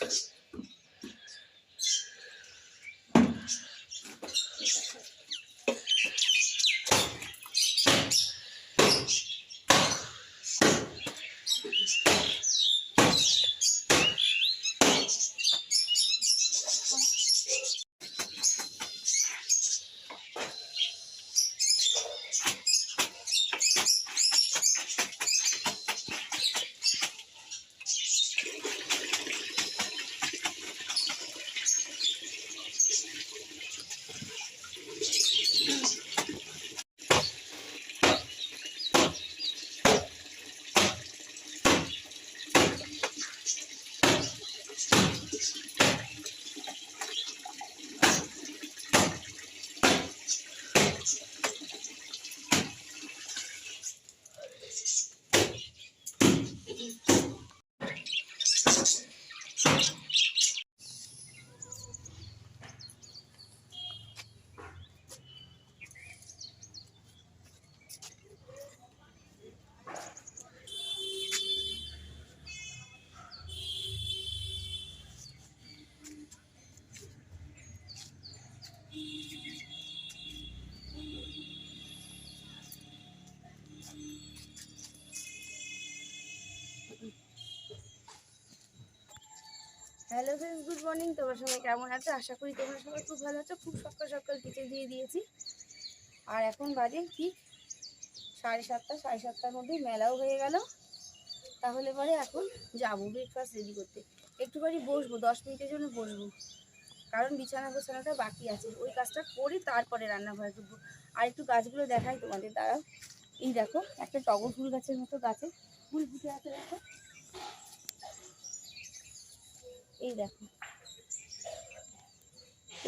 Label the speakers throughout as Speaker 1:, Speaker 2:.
Speaker 1: Thank you. Hello friends good morning তোমার সবাই কেমন আছো? আশা করি তোমরা সবাই খুব ভালো আছো। খুব সকাল সকাল কিছু দিয়ে দিয়েছি। আর এখন বাজে ঠিক সাড়ে সাতটা, সাড়ে সাতটার মধ্যে মেলাও হয়ে গেল। তাহলে পরে এখন যাব ব্রেকফাস্ট রেডি করতে। একটুখানি বসবো, দশ মিনিটের জন্য বসবো। কারণ বিছানা গোছানোটা বাকি আছে। ওই কাজটা করে তারপরে রান্নাঘরে ঢুকবো। আর একটু গাছগুলো দেখাই তোমাদের, দাঁড়াও। এই দেখো, একটা টগর ফুল গাছের মতো গাছে। ফুল ফুটে আছে দেখো। এই দেখো।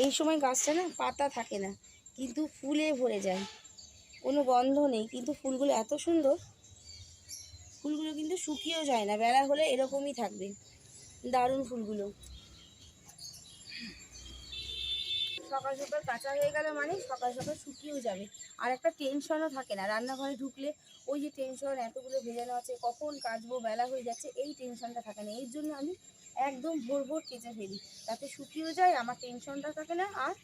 Speaker 1: এই সময় গাছটা না পাতা থাকে না, কিন্তু ফুলে ভরে যায়। কোনো গন্ধ নেই, কিন্তু ফুলগুলো এত সুন্দর, ফুলগুলো কিন্তু শুকিয়েও যায় না, বেলা হলে এরকমই থাকবে। দারুণ ফুলগুলো। সকাল সকাল কাঁচা হয়ে গেল মানে সকাল সকাল শুকিয়েও যাবে। আর একটা টেনশনও থাকে না, রান্নাঘরে ঢুকলে ওই যে টেনশন এতগুলো ভেজানো আছে, কখন কাচবো বেলা হয়ে যাচ্ছে, এই টেনশনটা থাকে না। এর জন্য আমি একদম ভোর ভোর কেচে ফেলি, তাতে শুকিয়েও যায়, আমার টেনশনটা থাকে না, আর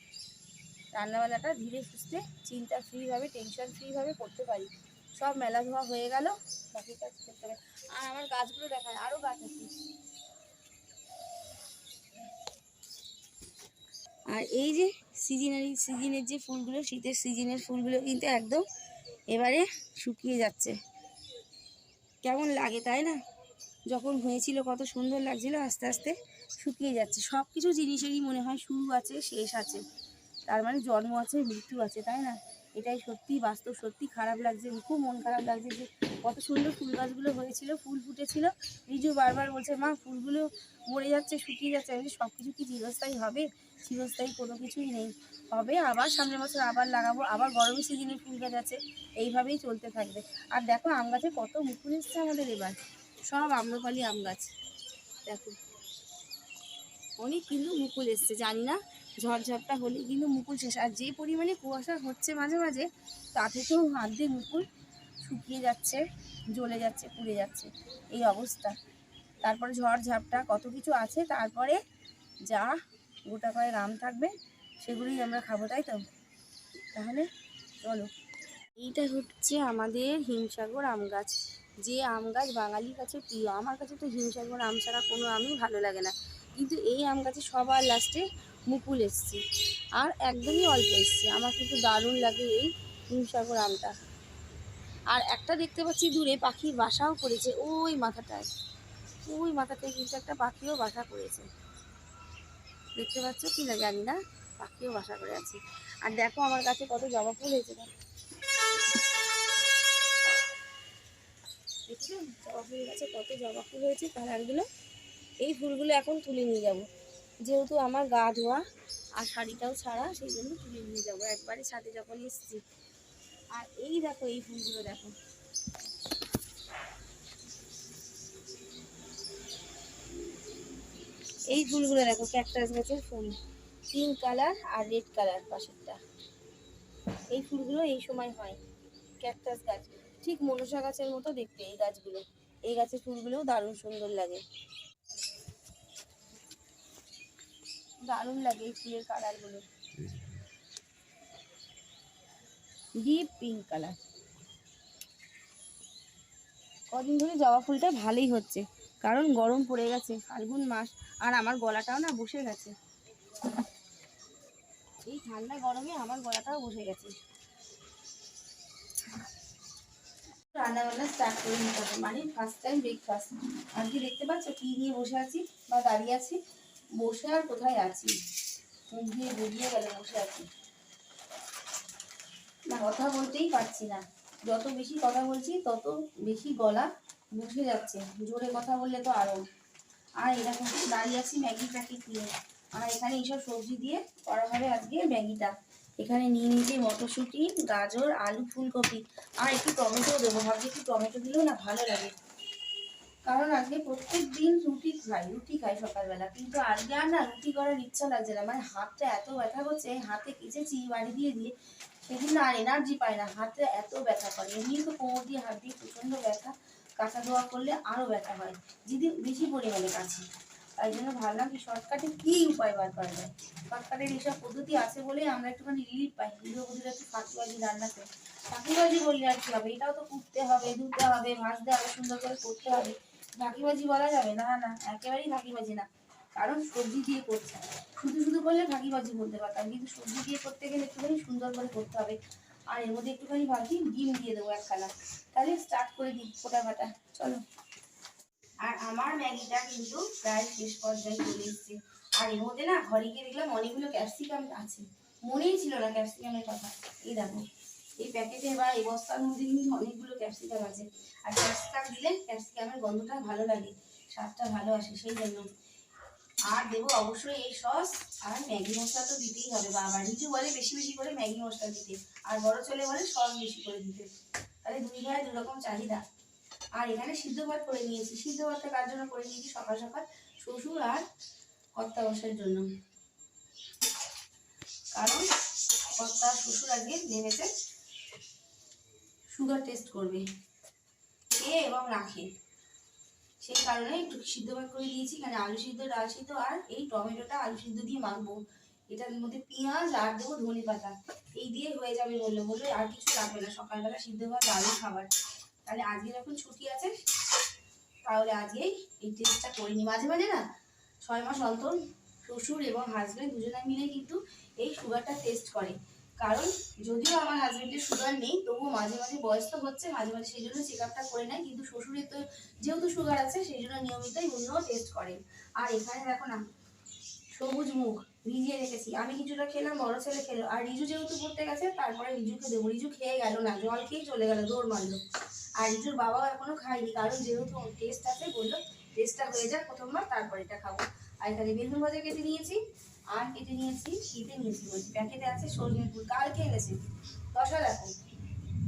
Speaker 1: রান্নাবান্নাটা ধীরে সুস্থে, চিন্তা ফ্রিভাবে টেনশন ফ্রিভাবে করতে পারি। সব মেলা ধোয়া হয়ে গেল, বাকি কাজ করতে হবে। আর আমার গাছগুলো দেখায় আরও গাছ আছে। আর এই যে সিজনারি সিজনের যে ফুলগুলো, শীতের সিজনের ফুলগুলো কিন্তু একদম এবারে শুকিয়ে যাচ্ছে। কেমন লাগে, তাই না? যখন হয়েছিল কত সুন্দর লাগছিল, আস্তে আস্তে শুকিয়ে যাচ্ছে। সব কিছু জিনিসেরই মনে হয় শুরু আছে, শেষ আছে। তার মানে জন্ম আছে, মৃত্যু আছে, তাই না? এটাই সত্যি, বাস্তব সত্যি। খারাপ লাগছে, খুব মন খারাপ লাগছে যে কত সুন্দর ফুল গাছগুলো হয়েছিল, ফুল ফুটেছিল। রিজু বারবার বলছে, মা, ফুলগুলো মরে যাচ্ছে, শুকিয়ে যাচ্ছে। সব কিছু কি চিরস্থায়ী হবে? চিরস্থায়ী কোনো কিছুই নেই। হবে আবার সামনের বছর আবার লাগাবো, আবার গরমের সিজনে ফুল গাছ আছে এইভাবেই চলতে থাকবে। আর দেখো আম গাছে কত মুকুল এসছে আমাদের এবার। সব আম্রপালি আম গাছ। দেখো। অনেক কিন্তু মুকুল এসছে, জানি না। ঝড়ঝাপটা হলে কিন্তু মুকুল শেষ। আর যে পরিমাণে কুয়াশা হচ্ছে মাঝে মাঝে তা থেকেও অর্ধেক মুকুল শুকিয়ে যাচ্ছে, জ্বলে যাচ্ছে, পুড়ে যাচ্ছে। এই অবস্থা। তারপরে ঝড় ঝাপটা কত কিছু আছে, তারপরে যা গোটা কয়েক আম থাকবে, সেগুলোই আমরা খাব, তাই তো? তাহলে চলো। এইটা হচ্ছে আমাদের হিমসাগর আম গাছ। যে আম গাছ বাঙালির কাছে প্রিয়, আমার কাছে তো হিমসাগর আম ছাড়া কোনো আমই ভালো লাগে না। কিন্তু এই আম গাছে সবার লাস্টে মুকুল এসছে, আর একদমই অল্প এসছে। আমার কিন্তু দারুণ লাগে এই হিমসাগর আমটা। আর একটা দেখতে পাচ্ছি দূরে পাখির বাসাও করেছে ওই মাথাটায়। ওই মাথাটায় কিন্তু একটা পাখিও বাসা করেছে। দেখতে পাচ্ছ কি না জানি না, পাখিও বাসা করে আছে। আর দেখো আমার কাছে কত জবা ফুল হয়েছে দেখো জবা কত জবা ফুল হয়েছে, কালারগুলো। এই ফুলগুলো এখন তুলে নিয়ে যাব। যেহেতু আমার গা ধোয়া, আর শাড়িটাও ছাড়া, সেই জন্য তুলে নিয়ে যাব। একবারে ছাদে যখন এসছি। আর এই দেখো, এই ফুলগুলো দেখো। এই ফুলগুলো দেখো ক্যাকটাস গাছের ফুল। পিঙ্ক কালার আর রেড কালার পাশেরটা। এই ফুলগুলো এই সময় হয় ক্যাকটাস গাছ। ঠিক মনসা গাছের মতো দেখতে এই গাছগুলো। এই গাছের ফুলগুলোও দারুণ সুন্দর লাগে। দারুণ লাগে এই ফুলের কালারগুলো ডিপ পিঙ্ক কালার কদিন ধরে জবা ফুলটা ভালোই হচ্ছে। কারণ গরম পড়ে গেছে, ফাল্গুন মাস, আর আমার গলাটাও না বসে গেছে। এই ঠান্ডা গরমে আমার গলাটাও বসে গেছে। রান্নাবান্না স্টার্ট করে নিতে হবে। মানে ফার্স্ট টাইম ব্রেকফাস্ট আজকে দেখতে পাচ্ছ কি নিয়ে বসে আছি বা দাঁড়িয়ে আছি? বসে আর কোথায় আছি? মুখ দিয়ে বেরিয়ে গেলে, বসে আছি। না, কথা বলতেই পারছি না। যত বেশি কথা বলছি, তত বেশি গলা বসে যাচ্ছে। জোরে কথা বললে তো আরও। আর এরকম দাঁড়িয়ে আছি ম্যাগি প্যাকেট নিয়ে আর এখানে এইসব সবজি দিয়ে করা হবে আজকে ম্যাগিটা। এখানে নিয়ে নিয়েছি মটরশুঁটি, গাজর, আলু, ফুলকপি। আর একটু টমেটো দেবো। ভাবছি একটু টমেটো দিলেও না ভালো লাগে। কারণ আজকে প্রত্যেক দিন রুটি খাই রুটি খাই সকালবেলা। কিন্তু আজকে আর না রুটি করার ইচ্ছা লাগছে না। মানে হাতটা এত ব্যথা করছে, হাতে কেচেছি বাড়ি দিয়ে দিয়ে। সেদিন আর এনার্জি পায় না। হাতে এত ব্যথা করে। এমনি তো কোমর দিয়ে হাত দিয়ে প্রচণ্ড ব্যথা। কাঁচা ধোয়া করলে আরও ব্যথা হয় যদি বেশি পরিমাণে কাছে তাই জন্য ভাবলাম কি শর্টকাটে কী উপায় বার করা যায়? শর্টকাটের এইসব পদ্ধতি আছে বলে আমরা একটুখানি রিলিফ পাই। গৃহবধূরা একটু ফাঁকিবাজি রান্নাতে, ফাঁকিবাজি বললে আর কী হবে? এটাও তো কুটতে হবে, ধুতে হবে, ভাজতে হবে, সুন্দর করে করতে হবে। ফাঁকিবাজি বলা যাবে? না না, একেবারেই ফাঁকিবাজি না। কারণ সবজি দিয়ে করছে। শুধু শুধু করলে ফাঁকিবাজি বলতে পারতাম, কিন্তু সবজি দিয়ে করতে গেলে একটুখানি সুন্দর করে করতে হবে। আর এর মধ্যে একটুখানি ভাবছি ডিম দিয়ে দেবো একখানা তাহলে স্টার্ট করে দিই ফোটা ফাটা, চলো। আর আমার ম্যাগিটা কিন্তু প্রায় শেষ পর্যায়ে চলে এসছে। আর এর মধ্যে না, ঘরে গিয়ে দেখলাম অনেকগুলো ক্যাপসিকাম আছে। মনেই ছিল না ক্যাপসিকামের কথা। এই দেখো, এই প্যাকেটে বা এই বস্তার মধ্যে কিন্তু অনেকগুলো ক্যাপসিকাম আছে। আর ক্যাপসিকাম দিলে ক্যাপসিকামের গন্ধটা ভালো লাগে, স্বাদটা ভালো আসে, সেই জন্য। আর দেবো অবশ্যই এই সস আর ম্যাগি মশলা তো দিতেই হবে বাবা নিচু বলে বেশি বেশি করে ম্যাগি মশলা দিতে, আর বড় ছেলে বলে সস বেশি করে দিতে। তাহলে দুই ভাই দু রকম চাহিদা। আর এখানে সিদ্ধ ভাত করে নিয়েছি। সিদ্ধ ভাতটা কার জন্য করে নিয়েছি? সকাল সকাল শ্বশুর আর কর্তা জন্য। কারণ কর্তা শ্বশুর আজকে নেমেছে সুগার টেস্ট করবে। খেয়ে এবং রাখে। সেই কারণে একটু সিদ্ধ ভাত করে দিয়েছি। এখানে আলু সিদ্ধ, ডাল সিদ্ধ আর এই টমেটোটা আলু সিদ্ধ দিয়ে মাখবো। এটার মধ্যে পেঁয়াজ আর দেবো ধনে পাতা। এই দিয়ে হয়ে যাবে বলল বলল, আর কিছু লাগবে না। সকালবেলা সিদ্ধ ভাত দারুণ খাবার। তাহলে আজকে যখন ছুটি আছে। তাহলে আজকেই এই টেস্টটা করে নিই মাঝে মাঝে না ছয় মাস অন্তর শ্বশুর এবং হাজব্যান্ড দুজনে মিলে কিন্তু এই সুগারটা টেস্ট করে। কারণ যদিও আমার হাজব্যান্ডের সুগার নেই, তবুও মাঝে মাঝে বয়স তো হচ্ছে, মাঝে মাঝে সেই জন্য চেক আপটা করে নেয়, কিন্তু শ্বশুরের তো যেহেতু সুগার আছে, সেই জন্য নিয়মিতই উনিও টেস্ট করেন। আর এখানে দেখো না, সবুজ মুখ, ভিজিয়ে রেখেছি। আমি কিছুটা খেলাম, বড় ছেলে খেলো, আর রিজু যেহেতু পড়তে গেছে, তারপরে রিজুকে দেবো। রিজু খেয়ে গেল না, জল খেয়েই চলে গেল, দৌড় মারলো। আর রিজুর বাবাও এখনও খায়নি, কারণ যেহেতু টেস্ট আছে, বলল টেস্টটা হয়ে যাক প্রথমবার, তারপর এটা খাব। আর এখানে বেগুন ভাজা কেটে নিয়েছি আর কেটে নিয়েছি কেটে নিয়েছি বলছি। প্যাকেটে আছে সজনে কালকে এনেছি। দশা দেখো,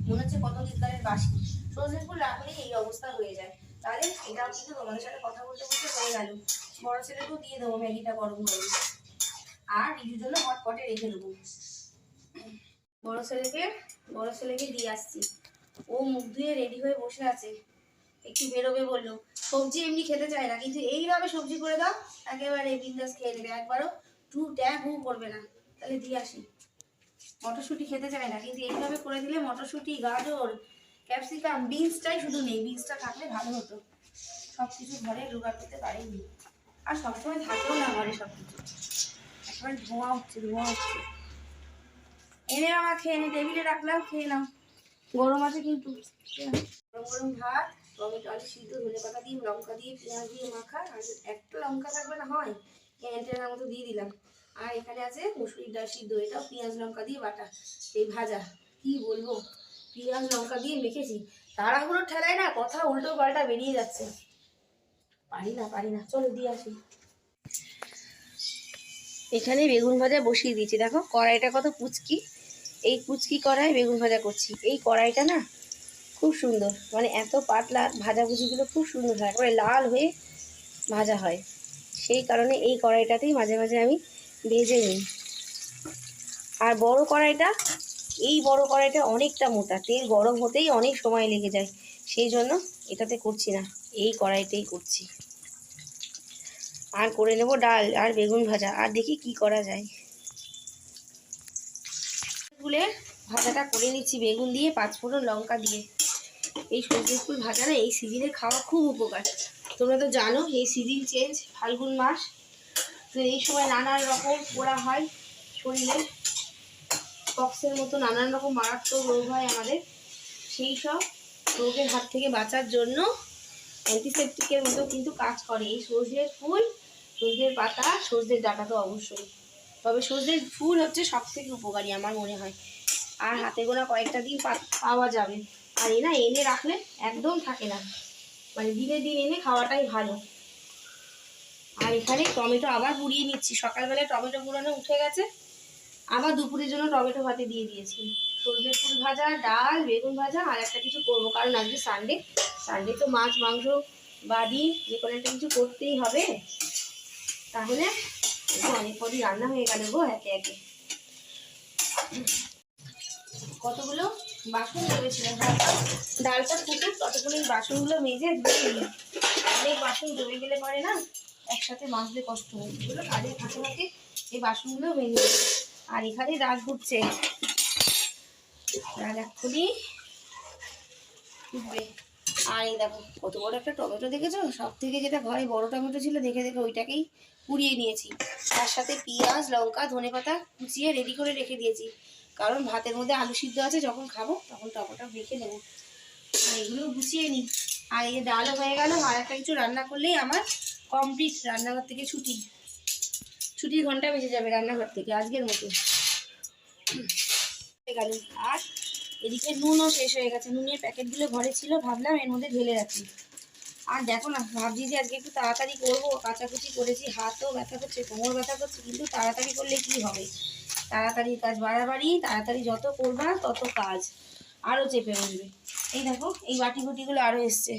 Speaker 1: মনে হচ্ছে কত দিনকালের বাসি। সজনে রাখলেই এই অবস্থা হয়ে যায়। তাহলে এটাও কিন্তু তোমাদের সাথে কথা বলতে বলতে হয়ে গেল। বড় ছেলেকেও দিয়ে দেবো ম্যাগিটা গরম গরম আর রিজুর জন্য হট পটে রেখে দেবো। বড় ছেলেকে বড় ছেলেকে দিয়ে আসছি। ও মুখ ধুয়ে রেডি হয়ে বসে আছে। একটু বেরোবে বলল। সবজি এমনি খেতে চায় না, কিন্তু এইভাবে সবজি করে দাও, একেবারে বিন্দাস খেয়ে নেবে। একবারও টু ট্যাগ হু করবে না। তাহলে দিয়ে আসি। মটরশুঁটি খেতে চায় না, কিন্তু এইভাবে করে দিলে মটরশুঁটি, গাজর, ক্যাপসিকাম, বিনসটাই শুধু নেই, বিনসটা থাকলে ভালো হতো। সব কিছু ঘরে জোগাড় করতে পারিনি। আর সবসময় থাকেও না ঘরে সব কিছু একবার ধোঁয়া হচ্ছে ধোঁয়া হচ্ছে এনে আমার খেয়ে নি, টেবিলে রাখলাম, খেয়ে নাও। গরম আছে কিন্তু। গরম গরম ভাত, টমেটো আলু সিদ্ধ ধনে পাতা দিয়ে, লঙ্কা দিয়ে, পেঁয়াজ দিয়ে মাখা, আর একটা লঙ্কা থাকবে না হয়। ক্যান্টেনার মতো দিয়ে দিলাম। আর এখানে আছে মুসুরির ডাল সিদ্ধ, এটাও পেঁয়াজ লঙ্কা দিয়ে বাটা। এই ভাজা, কি বলব? পেঁয়াজ লঙ্কা দিয়ে মেখেছি। তাড়াহুড়োর ঠেলায় না কথা উল্টো পাল্টা বেরিয়ে যাচ্ছে। পারি না পারি না। চলো দিয়ে আসি। এখানে বেগুন ভাজা বসিয়ে দিয়েছি। দেখো, কড়াইটা কত কুচকি এই কুচকি কড়াই বেগুন ভাজা করছি। এই কড়াইটা না খুব সুন্দর। মানে এত পাতলা ভাজাভুজিগুলো খুব সুন্দর হয়। একেবারে লাল হয়ে ভাজা হয়। সেই কারণে এই কড়াইটাতেই মাঝে মাঝে আমি ভেজে নিই। আর বড় কড়াইটা, এই বড় কড়াইটা অনেকটা মোটা, তেল গরম হতেই অনেক সময় লেগে যায়। সেই জন্য এটাতে করছি না, এই কড়াইতেই করছি। আর করে নেব ডাল আর বেগুন ভাজা, আর দেখি কি করা যায়। ফুলে ভাজাটা করে নিচ্ছি, বেগুন দিয়ে পাঁচ পাঁচফোড়ন লঙ্কা দিয়ে। এই সবজি ফুল ভাজা না এই সিজনে খাওয়া খুব উপকার। তোমরা তো জানো, এই সিজন চেঞ্জ ফাল্গুন মাস। তো এই সময় নানান রকম পোড়া হয় শরীরে। পক্সের মতো নানান রকম মারাত্মক রোগ হয় আমাদের। সেই সব রোগের হাত থেকে বাঁচার জন্য অ্যান্টিসেপটিকের মতো কিন্তু কাজ করে। এই সর্ষের ফুল, সর্ষের পাতা, সর্ষের ডাটা তো অবশ্যই। তবে সর্ষের ফুল হচ্ছে সব থেকে উপকারী আমার মনে হয়। আর হাতে গোনা কয়েকটা দিন পাওয়া যাবে। আর এ না, এনে রাখলে একদম থাকে না। মানে দিনে দিন এনে খাওয়াটাই ভালো। আর এখানে টমেটো আবার পুড়িয়ে নিচ্ছি। সকালবেলায় টমেটো পুরানো উঠে গেছে। আবার দুপুরের জন্য টমেটো ভাতে দিয়ে দিয়েছি। সর্ষের ফুল ভাজা, ডাল, বেগুন ভাজা আর একটা কিছু করব। কারণ আজকে সানডে সানডে তো মাছ, মাংস বা ডিম, যে কোনো একটা কিছু করতেই হবে। তাহলে অনেক পরই রান্না হয়ে গেল গো একে একে। কতগুলো? বাসন জমেছিল ডালটা ফুটুক, ততক্ষণ এই বাসনগুলো মেজে ধুয়ে নিই। অনেক বাসন জমে গেলে পরে না একসাথে মাজতে কষ্ট হয়। এগুলো কাজের ফাঁকে ফাঁকে এই বাসনগুলো মেজে। আর এখানে রাগ ঘুরছে। রাগ এক্ষুনি আর এই দেখো, কত বড় একটা টমেটো দেখেছ? সব থেকে যেটা ঘরে বড় টমেটো ছিল, দেখে দেখে ওইটাকেই পুড়িয়ে নিয়েছি। তার সাথে পেঁয়াজ, লঙ্কা ধনে পাতা কুচিয়ে রেডি করে রেখে দিয়েছি। কারণ ভাতের মধ্যে আলু সিদ্ধ আছে, যখন খাব তখন টমেটো রেখে নেব। এগুলো গুছিয়ে নিই। আর এই ডালও হয়ে গেল, আর একটা কিছু রান্না করলেই আমার কমপ্লিট রান্নাঘর থেকে ছুটি। ছুটির ঘণ্টা বেঁচে যাবে রান্নাঘর থেকে আজকের মতো। গেল। আর এদিকে নুনও শেষ হয়ে গেছে। নুনের প্যাকেটগুলো ঘরে ছিল, ভাবলাম এর মধ্যে ঢেলে রাখি। আর দেখো না, ভাবছি যে আজকে একটু তাড়াতাড়ি করব। কাচাকুচি করেছি, হাতও ব্যথা করছে, কোমর ব্যথা করছে, কিন্তু তাড়াতাড়ি করলে কি হবে? তাড়াতাড়ি কাজ বাড়াবাড়ি, তাড়াতাড়ি যত করবা তত কাজ আরও চেপে বসবে। এই দেখো, এই বাটি গুটিগুলো আরও এসছে।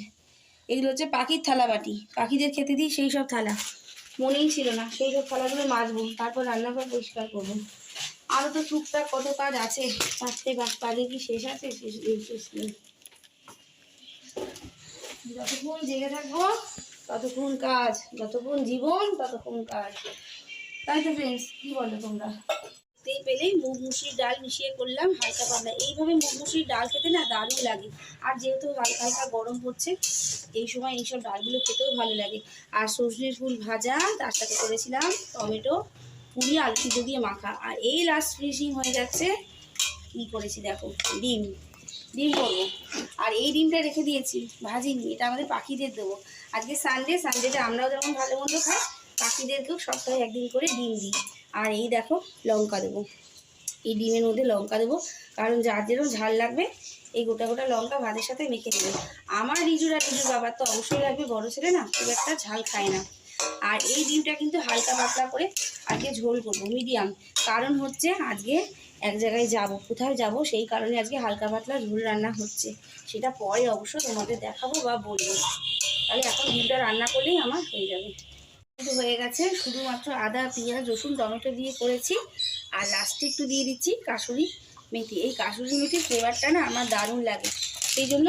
Speaker 1: এগুলো হচ্ছে পাখির থালা বাটি। পাখিদের খেতে দিই সেই সব থালা। মনেই ছিল না, সেই সব থালাগুলো মাজবো, তারপর রান্নাঘর পরিষ্কার করব। আরও তো টুকটাক কত কাজ আছে, চারটে কাজ কি শেষ আছে? শেষ শেষ নেই। যতক্ষণ জেগে থাকব, ততক্ষণ কাজ, যতক্ষণ জীবন, ততক্ষণ কাজ। তাই তো ফ্রেন্ডস কী বলো তোমরা? তেই পেলেই মুগ মুসুরির ডাল মিশিয়ে করলাম হালকা পাতলা। এইভাবে মুগ মুসুরির ডাল খেতে না দারুণ লাগে। আর যেহেতু হালকা হালকা গরম পড়ছে, এই সময় এইসব ডালগুলো খেতেও ভালো লাগে। আর সজনের ফুল ভাজা, তার সাথে করেছিলাম টমেটো, পুরি, আলু সিদ্ধ দিয়ে মাখা। আর এই লাস্ট ফিনিশিং হয়ে যাচ্ছে, কি করেছি দেখো, ডিম। ডিম করব। আর এই ডিমটা রেখে দিয়েছি, ভাজিনি, এটা আমাদের পাখিদের দেবো। আজকে সানডে সানডেতে আমরাও যেমন ভালো মন্দ খাই, পাখিদেরকেও সপ্তাহে একদিন করে ডিম দিই। আর এই দেখো লঙ্কা দেবো। এই ডিমের মধ্যে লঙ্কা দেবো। কারণ যার যেরকম ঝাল লাগবে, এই গোটা গোটা লঙ্কা ভাতের সাথে মেখে দেবে। আমার রিজুর আর রিজুর বাবার তো অবশ্যই লাগবে, বড় ছেলে না, খুব একটা ঝাল খায় না। আর এই ডিমটা কিন্তু হালকা পাতলা করে আজকে ঝোল করব, মিডিয়াম। কারণ হচ্ছে আজকে এক জায়গায় যাব, কোথায় যাব, সেই কারণে আজকে হালকা পাতলা ঝোল রান্না হচ্ছে। সেটা পরে অবশ্য তোমাদের দেখাবো বা বলব। তাহলে এখন ডিমটা রান্না করলেই আমার হয়ে যাবে। হয়ে গেছে। শুধুমাত্র আদা, পেঁয়াজ, রসুন, টমেটো দিয়ে করেছি। আর লাস্টে একটু দিয়ে দিচ্ছি কাসুরি মেথি। এই কাশুরি মেথির ফ্লেভারটা না আমার দারুণ লাগে। সেই জন্য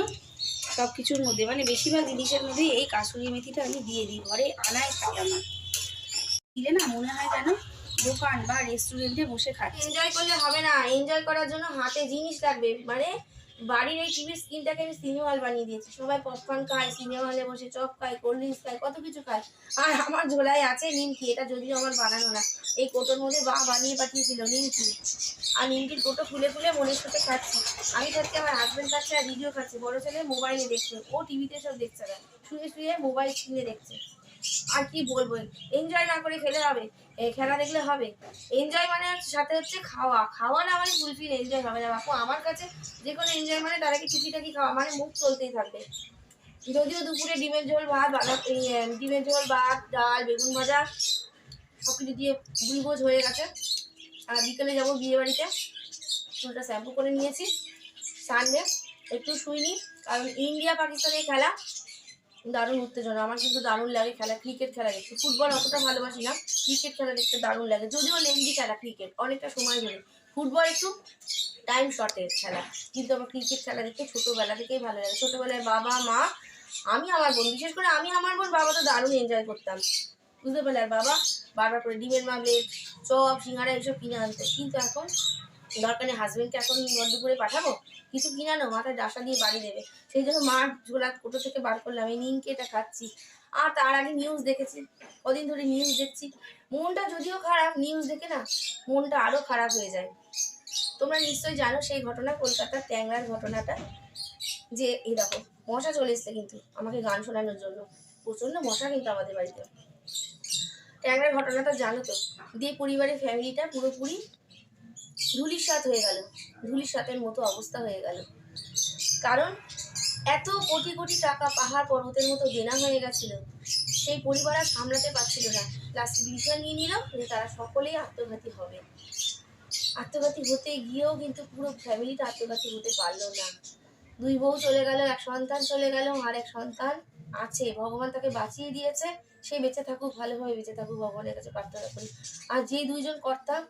Speaker 1: সব কিছুর মধ্যে মানে বেশিরভাগ জিনিসের মধ্যে এই কাশুরি মেথিটা আমি দিয়ে দিই। ঘরে আনায় খাই আমার। দিলে না মনে হয় যেন দোকান বা রেস্টুরেন্টে বসে খাচ্ছি। এনজয় করলে হবে না। এনজয় করার জন্য হাতে জিনিস লাগবে। মানে বাড়ির এই টিভির স্ক্রিনটাকে আমি সিনেমা হল বানিয়ে দিয়েছি। সবাই পপকর্ন খায় সিনেমা হলে বসে চপ খায় কোল্ড ড্রিঙ্কস খায়, কত কিছু খায়। আর আমার ঝোলায় আছে নিমকি, এটা যদিও আমার বানানো না। এই কোটোর মধ্যে বা বানিয়ে পাঠিয়েছিল নিমকি। আর নিমকির কোটো খুলে খুলে মনের সাথে খাচ্ছি। আমি খাচ্ছি আমার হাজব্যান্ড খাচ্ছে আর ভিডিও খাচ্ছে। বড় ছেলে মোবাইলে দেখছে। ও টিভিতে সব দেখছে। না শুয়ে শুয়ে মোবাইল স্ক্রিনে দেখছে। আর কি বলব? এনজয় না করে খেলে হবে। খেলা দেখলে হবে। এনজয় মানে সাথে হচ্ছে খাওয়া। খাওয়া না মানে ফুলফিল এনজয় হবে না বাপু। আমার কাছে যে কোনো এনজয় মানে তার আগে টুকিটাকি খাওয়া মানে মুখ চলতেই থাকবে। যদিও দুপুরে ডিমের ঝোল, ভাত ডিমের ঝোল, ভাত, ডাল, বেগুন ভাজা সব কিছু দিয়ে গুলগোজ হয়ে গেছে। আর বিকেলে যাব বিয়ে বাড়িতে। চুলটা শ্যাম্পু করে নিয়েছি। সানডে। একটু শুইনি, কারণ ইন্ডিয়া পাকিস্তানের খেলা। দারুণ উত্তেজনা। আমার কিন্তু দারুণ লাগে খেলা ক্রিকেট খেলা দেখতে। ফুটবল অতটা ভালোবাসি না ক্রিকেট খেলা দেখতে দারুণ লাগে। যদিও লেন্দি খেলা ক্রিকেট অনেকটা সময় ধরে। ফুটবল একটু টাইম শর্টের খেলা, কিন্তু আমার ক্রিকেট খেলা দেখতে ছোটোবেলা থেকেই ভালো লাগে। ছোটোবেলায় বাবা, মা, আমি, আমার বোন, বিশেষ করে আমি, আমার বোন, বাবা তো দারুণ এনজয় করতাম। বুঝতে পারলে আর বাবা বারবার করে ডিমের মামলেট চপ, সিঙ্গারা এইসব কিনে আনতে। কিন্তু এখন দরকার নেই হাজবেন্ডকে এখন করে পাঠাবো? কিছু কিনানো মাথায় ডাসা দিয়ে বাড়ি দেবে। সেই জন্য মার ঝোলা কোটো থেকে বার করলাম, এই নিমকে, এটা খাচ্ছি। আর তার আগে নিউজ দেখেছি, কদিন ধরে নিউজ দেখছি। মনটা যদিও খারাপ নিউজ দেখে না, মনটা আরও খারাপ হয়ে যায়। তোমরা নিশ্চয়ই জানো সেই ঘটনা, কলকাতার ট্যাংরার ঘটনাটা, যে এরকম মশা চলে এসছে কিন্তু আমাকে গান শোনানোর জন্য। প্রচণ্ড মশা কিন্তু আমাদের বাড়িতে। ট্যাংরার ঘটনাটা জানো তো, দিয়ে পরিবারের ফ্যামিলিটা পুরোপুরি ধুলির সাথ হয়ে গেল। ধুলির সাথের মতো অবস্থা হয়ে গেল। কারণ এত কোটি কোটি টাকা পাহাড় পর্বতের মতো দেনা হয়ে গেছিল। সেই পরিবার আর সামলাতে পারছিল না। লাস্ট ডিসিশন নিয়ে নিল যে তারা সকলেই আত্মঘাতী হবে। আত্মঘাতী হতে গিয়েও কিন্তু পুরো ফ্যামিলিটা আত্মঘাতী হতে পারল না। দুই বউ চলে গেল, এক সন্তান চলে গেল, আর এক সন্তান আছে। ভগবান তাকে বাঁচিয়ে দিয়েছে। সে বেঁচে থাকুক, ভালোভাবে বেঁচে থাকুক, ভগবানের কাছে প্রার্থনা করি। আর যে দুইজন কর্তা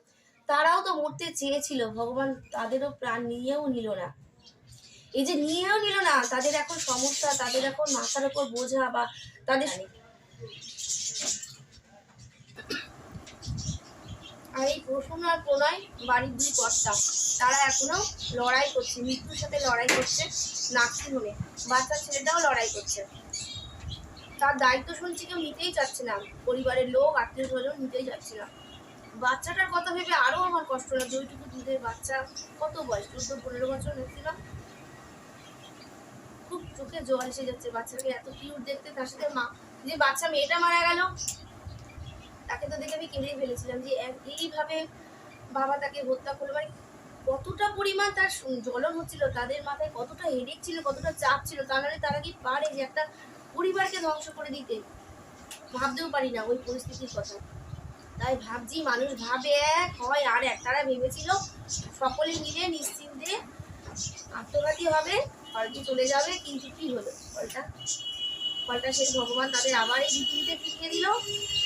Speaker 1: তারাও তো মরতে চেয়েছিল, ভগবান তাদেরও প্রাণ নিয়েও নিল না। এই যে নিয়েও নিল না, তাদের এখন সমস্যা, তাদের এখন মাথার উপর বোঝা বা তাদের আর এই প্রসূন আর প্রণয় বাড়ির দুই কর্তা, তারা এখনও লড়াই করছে, মৃত্যুর সাথে লড়াই করছে নার্সিংহোমে বাচ্চা ছেলেটাও লড়াই করছে। তার দায়িত্ব শুনছি কেউ নিতেই চাচ্ছে না, পরিবারের লোক, আত্মীয় স্বজন নিতেই চাচ্ছে না। বাচ্চাটার কথা ভেবে আরও আমার কষ্ট লাগে ওইটুকু দুধের বাচ্চা, কত বয়স? চোদ্দ, পনেরো বছর হচ্ছিলাম খুব চোখে জল এসে যাচ্ছে বাচ্চাকে এত কিউট দেখতে। তার সাথে মা, যে বাচ্চা মেয়েটা মারা গেল, তাকে তো দেখে আমি কেঁদেই ফেলেছিলাম যে এইভাবে বাবা তাকে হত্যা করল। মানে কতটা পরিমাণ তার জ্বলন হচ্ছিল, তাদের মাথায় কতটা হেডেক ছিল, কতটা চাপ ছিল, তা নাহলে তারা কি পারে যে একটা পরিবারকে ধ্বংস করে দিতে? ভাবতেও পারি না ওই পরিস্থিতির কথা। তাই ভাবছি মানুষ ভাবে, এক, হয়, আর এক। তারা ভেবেছিল সকলে মিলে নিশ্চিন্তে আত্মঘাতী হবে ফলটি চলে যাবে, কিন্তু কি হলো? ফলটা ফলটা সেই ভগবান তাদের আবার এই পৃথিবীতে ফিরিয়ে দিল।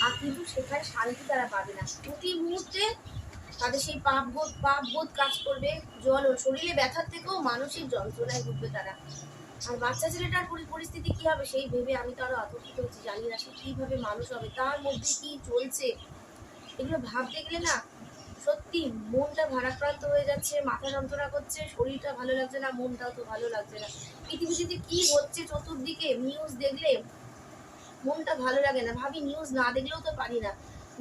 Speaker 1: আর কিন্তু সেখানে শান্তি তারা পাবে না। প্রতি মুহূর্তে তাদের সেই পাপবোধ পাপবোধ কাজ করবে জল শরীরে ব্যথার থেকেও মানসিক যন্ত্রণায় ভুগবে তারা। আর বাচ্চা ছেলেটার পরি- পরিস্থিতি কি হবে, সেই ভেবে আমি তো আরও আতঙ্কিত হচ্ছি। জানি না সে কীভাবে মানুষ হবে, তার মধ্যে কি চলছে? এগুলো ভাবতে গেলে না সত্যি মনটা ভারাক্রান্ত হয়ে যাচ্ছে, মাথা যন্ত্রণা করছে, শরীরটা ভালো লাগছে না, মনটাও তো ভালো লাগছে না। পৃথিবীতে কি হচ্ছে চতুর্দিকে নিউজ দেখলে মনটা ভালো লাগে না। ভাবি নিউজ না দেখলেও তো পারি না।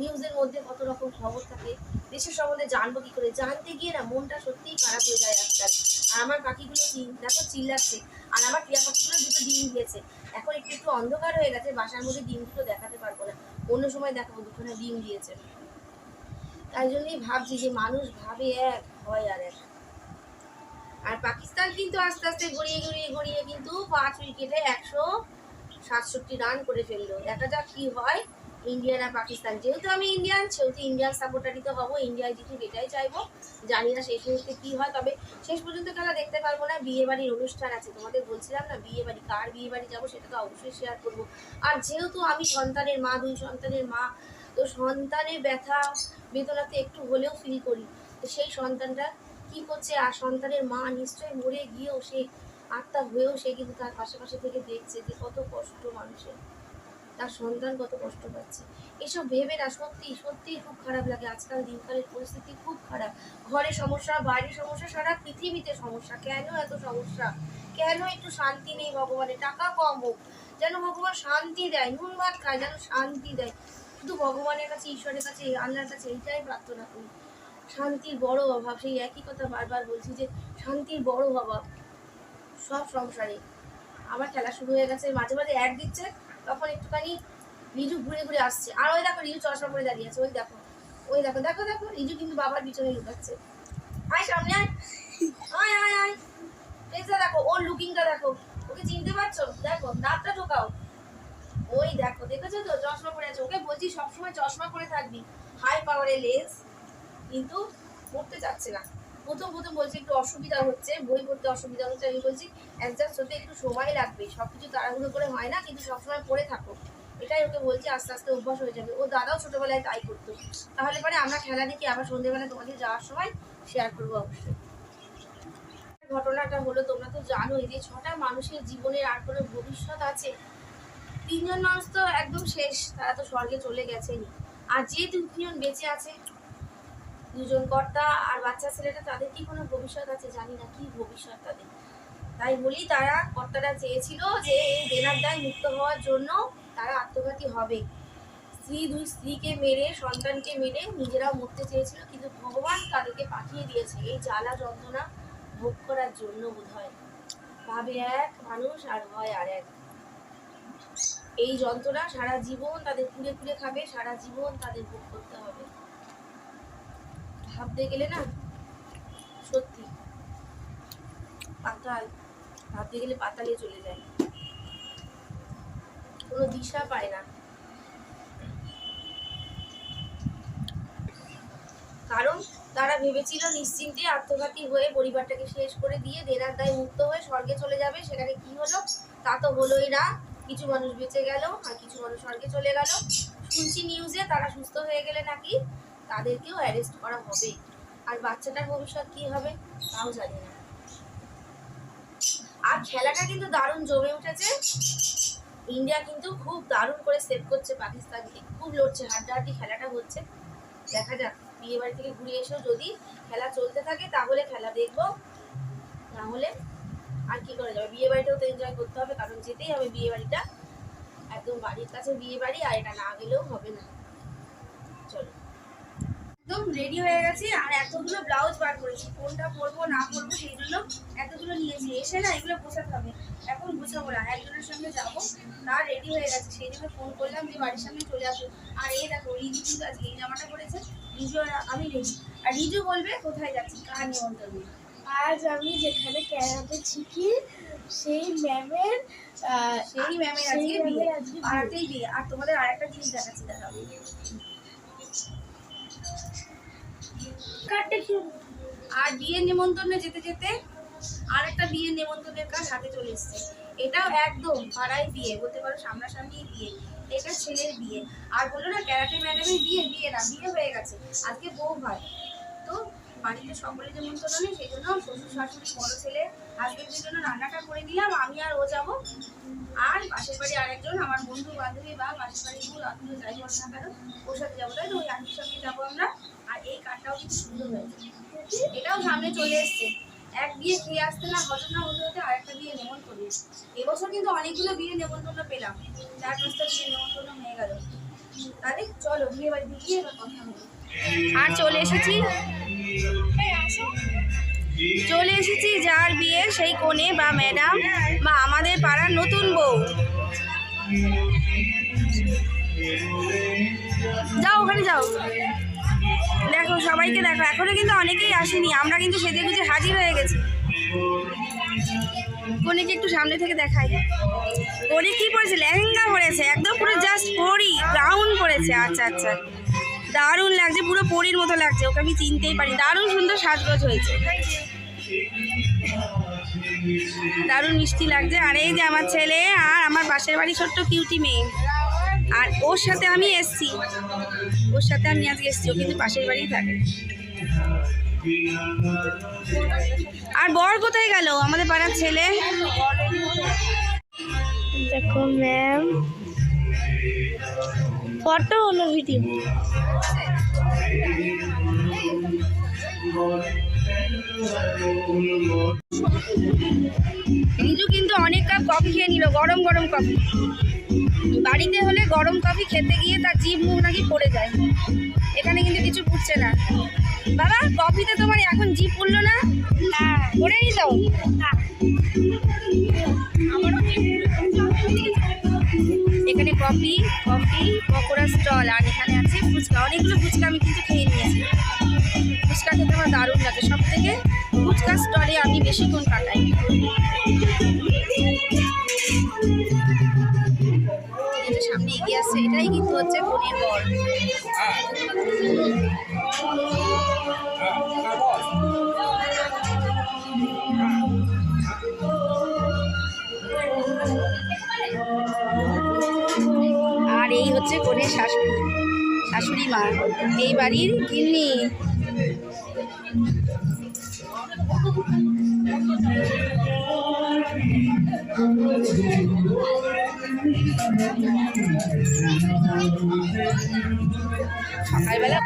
Speaker 1: নিউজের মধ্যে কত রকম খবর থাকে, দেশের সম্বন্ধে জানব কি করে? জানতে গিয়ে না মনটা সত্যিই খারাপ হয়ে যায় আজকাল। আর আমার পাখিগুলো দেখো চিল্লাচ্ছে। আর আমার টিয়া পাখিগুলো দুটো ডিম দিয়েছে। এখন একটু একটু অন্ধকার হয়ে গেছে, বাসার মধ্যে ডিমগুলো দেখাতে পারব না। অন্য সময় দেখাবো, দুখানে ডিম দিয়েছে। তাই জন্যই ভাবছি যে মানুষ ভাবে এক, হয় আর এক। আর পাকিস্তান কিন্তু আস্তে আস্তে গড়িয়ে গড়িয়ে গড়িয়ে কিন্তু পাঁচ উইকেটে একশো সাতষট্টি রান করে ফেলল। দেখা যাক কি হয় ইন্ডিয়ান আর পাকিস্তান। যেহেতু আমি ইন্ডিয়ান, সেহেতু ইন্ডিয়ান সাপোর্টারই তো হব। ইন্ডিয়ায় জিতুক এটাই চাইব। জানি না শেষ মুহূর্তে কী হয়, তবে শেষ পর্যন্ত খেলা দেখতে পারব না। বিয়ে বাড়ির অনুষ্ঠান আছে, তোমাদের বলছিলাম না বিয়ে বাড়ি, কার বিয়ে বাড়ি যাব সেটা তো অবশ্যই শেয়ার করব। আর যেহেতু আমি সন্তানের মা, দুই সন্তানের মা, তো সন্তানের ব্যথা বেদনাতে একটু হলেও ফিল করি। তো সেই সন্তানটা কি করছে? আর সন্তানের মা নিশ্চয়ই মরে গিয়েও সে আত্মা হয়েও সে কিন্তু তার পাশাপাশি থেকে দেখছে যে কত কষ্ট মানুষের। তার সন্তান কত কষ্ট পাচ্ছে। এসব ভেবে না, সত্যি, সত্যিই খুব খারাপ লাগে। আজকাল দিনকালের পরিস্থিতি খুব খারাপ। ঘরে সমস্যা, বাইরে সমস্যা, সারা পৃথিবীতে সমস্যা। কেন এত সমস্যা? কেন একটু শান্তি নেই ভগবানের? টাকা কম হোক। যেন ভগবান শান্তি দেয়, নুন ভাত খায়, যেন শান্তি দেয়। শুধু ভগবানের কাছে, ঈশ্বরের কাছে, আল্লাহর কাছে এইটাই প্রার্থনা করি। শান্তির বড় অভাব, সেই একই কথা বারবার বলছি যে শান্তির বড় অভাব সব সংসারে। আবার খেলা শুরু হয়ে গেছে, মাঝে মাঝে অ্যাড দিচ্ছে, তখন একটুখানি রিজু ঘুরে ঘুরে আসছে। আর ওই দেখো, রিজু চশমা পরে দাঁড়িয়ে আছে, ওই দেখো ওই দেখো দেখো দেখো, রিজু কিন্তু বাবার পিছনে লুকাচ্ছে। আয় সামনে আয় আয় আয় আয়। দেখো, ওর লুকিংটা দেখো, ওকে চিনতে পারছ? দেখো, দাঁতটা ঢোকাও। ওই দেখো, দেখেছ তো? চশমা পরে আছে। ওকে বলছি, সবসময় চশমা পরে থাকবি। হাই পাওয়ারের লেন্স কিন্তু পড়তে চাচ্ছে না। প্রথম প্রথম বলছি, একটু অসুবিধা হচ্ছে, বই পড়তে অসুবিধা হচ্ছে। আমি বলছি অ্যাডজাস্ট হতে একটু সময় লাগবে। সব কিছু তাড়াহুড়ো করে হয় না, কিন্তু সবসময় পড়ে থাকো। এটাই ওকে বলছি, আস্তে আস্তে অভ্যাস হয়ে যাবে। ও দাদাও ছোটবেলায় তাই করতো। তাহলে পরে আমরা খেলা দেখি, আবার সন্ধ্যেবেলা তোমাদের যাওয়ার সময় শেয়ার করব অবশ্যই। ঘটনাটা হলো, তোমরা তো জানোই যে ছটা মানুষের জীবনের আর কোনো ভবিষ্যৎ আছে। তিনজন মানুষ তো একদম শেষ, তারা তো স্বর্গে চলে গেছেনি আর যে দুজন বেঁচে আছে, দুজন কর্তা আর বাচ্চা ছেলেটা, তাদের কি কোনো ভবিষ্যৎ আছে? জানি না, কি ভবিষ্যৎ তাদের? তাই বলি, তারা কর্তারা চেয়েছিল যে এই দেনার দায় মুক্ত হওয়ার জন্য তারা আত্মঘাতী হবে। স্ত্রী দুই স্ত্রীকে মেরে, সন্তানকে মেরে নিজেরাও মরতে চেয়েছিল, কিন্তু ভগবান তাদেরকে পাঠিয়ে দিয়েছে এই জ্বালা যন্ত্রণা ভোগ করার জন্য বোধ হয় ভাবে এক মানুষ আর হয় আর এক। এই যন্ত্রণা সারা জীবন তাদের কুড়ে কুড়ে খাবে, সারা জীবন তাদের ভোগ করতে হবে। ভাবতে গেলে না, সত্যি, পাতাল, ভাবতে গেলে পাতালে চলে যায়। কোনো দিশা পায় না। কারণ তারা ভেবেছিল নিশ্চিন্তে আত্মঘাতী হয়ে পরিবারটাকে শেষ করে দিয়ে দেনার দায় মুক্ত হয়ে স্বর্গে চলে যাবে। সেখানে কি হলো? তা তো হলোই না। কিছু মানুষ বেঁচে গেল আর কিছু মানুষ স্বর্গে চলে গেল। শুনছি নিউজে তারা সুস্থ হয়ে গেলে নাকি তাদেরকেও অ্যারেস্ট করা হবে। আর বাচ্চাটার ভবিষ্যৎ কি হবে তাও জানি না। আর খেলাটা কিন্তু দারুণ জমে উঠেছে। ইন্ডিয়া কিন্তু খুব দারুণ করে সেভ করছে পাকিস্তানকে। খুব লড়ছে, হাড্ডাহাড্ডি খেলাটা হচ্ছে। দেখা যাক বিয়ে বাড়ি থেকে ঘুরে এসেও যদি খেলা চলতে থাকে তাহলে খেলা দেখব। না হলে আর কি করে যাবে? বিয়ে বাড়িটাও তো এনজয় করতে হবে, কারণ যেতেই হবে বিয়ে বাড়িটা। একদম বাড়ির কাছে বিয়ে বাড়ি, আর এটা না গেলেও হবে না। চলো। একদম রেডি হয়ে গেছি, আর এতগুলো ব্লাউজ বার করেছি। কোনটা পরবো, না পরবো সেই জন্য এতগুলো নিয়েছি। এসে না এগুলো গোছাতে হবে। এখন গোছাবো না, একজনের সঙ্গে যাব। না রেডি হয়ে গেছে। সেই জন্য ফোন করলাম যে বাড়ির সামনে চলে আসো। আর এই দেখো, রিজু কিন্তু আজকে এই জামাটা পরেছে। রিজু আমি রেডি আর রিজু বলবে কোথায় যাচ্ছি, কার নিমন্ত্রণে?
Speaker 2: আজ আমি যেখানে ক্যারাটে শিখি সেই ম্যামের
Speaker 1: সেই ম্যামের আজকে বিয়ে পাড়াতেই বিয়ে। আর তোমাদের আরেকটা জিনিস দেখাচ্ছি দেখাবো আর বিয়ের নেমন্তন্নে যেতে যেতে আর একটা বিয়ের নেমন্তন্নের কাজ হাতে চলে এসছে। এটাও একদম পাড়ায় বিয়ে বলতে পারো সামনাসামনি বিয়ে। এটা ছেলের বিয়ে। আর বলল না ক্যারাটে ম্যাডামের বিয়ে বিয়ে না বিয়ে হয়ে গেছে। আজকে বউ ভাই। বাড়িতে সকলে নেমন্তন্ন নেই সেই জন্য শ্বশুর শাশুড়ি বড় ছেলে হাজবেন্ডের জন্য রান্নাটা করে দিলাম, আমি আর ও যাব। আর পাশের বাড়ি আরেকজন, আমার বন্ধু, বান্ধবী বা পাশের বাড়ি ভুল আত্মীয় যাই বল না কেন, ওর সাথে যাব। তাই তো, ওই আন্টির সঙ্গে যাব আমরা। আর এই কার্ডটাও কিন্তু সুন্দর হয়েছে। এটাও সামনে চলে এসছে। এক বিয়ে খেয়ে আসতে না হজম না হতে হতে আরেকটা বিয়ে নেমন্তন্ন। এবছর কিন্তু অনেকগুলো বিয়ে নেমন্তন্ন পেলাম। চার পাঁচটা বিয়ে নেমন্তন্ন হয়ে গেল। তাহলে চলো, বিয়ে বাড়িতে গিয়ে এবার কথা হবে। আর চলে এসেছি। চলে এসেছি যার বিয়ে সেই কোণে বা ম্যাডাম বা আমাদের পাড়ার নতুন বউ। যাও, ওখানে যাও। দেখো, সবাইকে দেখো। এখনও কিন্তু অনেকেই আসেনি। আমরা কিন্তু সেজে গুজে হাজির হয়ে গেছি। কোনেকে একটু সামনে থেকে দেখাই। পরি কি পরেছে? লেহেঙ্গা পরেছে। একদম পুরো জাস্ট পরি গাউন পরেছে। আচ্ছা আচ্ছা। দারুণ লাগছে, পুরো পরির মতো লাগছে, ওকে আমি চিনতেই পারি দারুণ সুন্দর সাজগোজ হয়েছে। দারুণ মিষ্টি লাগছে। আর এই যে আমার ছেলে আর আমার পাশের বাড়ি ছোট্ট কিউটি মেয়ে। আর ওর সাথে আমি এসছি। ওর সাথে আমি আজকে এসছি, ও কিন্তু পাশের বাড়িই থাকে। আর বর কোথায় গেল? আমাদের পাড়ার ছেলে?
Speaker 2: দেখো ম্যাম ফটো হলো ভিডিও।
Speaker 1: কিন্তু অনেক কাপ কফি খেয়ে নিল গরম গরম কফি। বাড়িতে হলে গরম কফি খেতে গিয়ে তার জিভ মুখ নাকি পড়ে যায়। এখানে কিন্তু কিছু পুড়ছে না। বাবা কফিতে তোমার এখন জিভ পড়ল না? পড়ে নি তো? এখানে কফি কফি, পকোড়া স্টল, আর এখানে আছে ফুচকা। অনেকগুলো ফুচকা আমি কিন্তু খেয়ে নিয়েছি। ফুচকা খেতে আমার দারুণ লাগে। সব থেকে ফুচকা স্টলে আমি বেশিক্ষণ কাটাই। সামনে এগিয়ে আসছে, এটাই কিন্তু হচ্ছে ফোনের বল। হচ্ছে কনের শাশুড়ি শাশুড়ি মা এই বাড়ির গিন্নি। সকালবেলা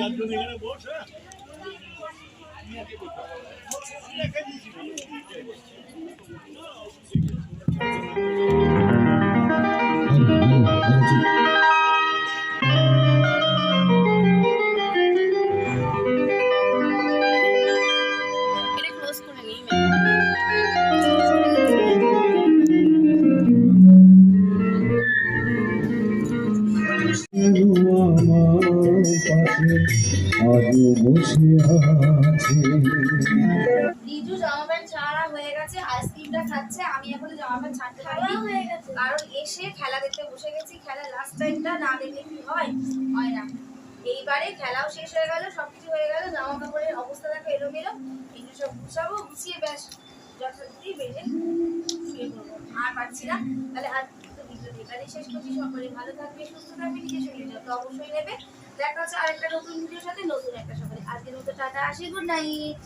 Speaker 3: চারজন এখানে বস হ্যাঁ
Speaker 1: আমি এখনও জামা প্যান্ট ছাড়তে পারিনি। কারণ এসে খেলা দেখতে বসে গেছি খেলা লাস্ট টাইমটা না দেখলে কি হয়? হয় না। এইবারে খেলাও শেষ হয়ে গেল সবকিছু হয়ে গেল জামা কাপড়ের অবস্থা দেখো এলোমেলো। এগুলো সব গুছাবো গুছিয়ে ব্যাস যথারীতি বেজে শুয়ে পড়ব। আর পারছি না। তাহলে আর তো ভিডিও এখানেই শেষ করছি। সকলে ভালো থাকবে সুস্থ থাকবে নিজের শরীর যত্ন অবশ্যই নেবে। দেখা হচ্ছে আরেকটা নতুন ভিডিওর সাথে নতুন একটা সকালে। আজকের মতো টাটা আসি গুড নাইট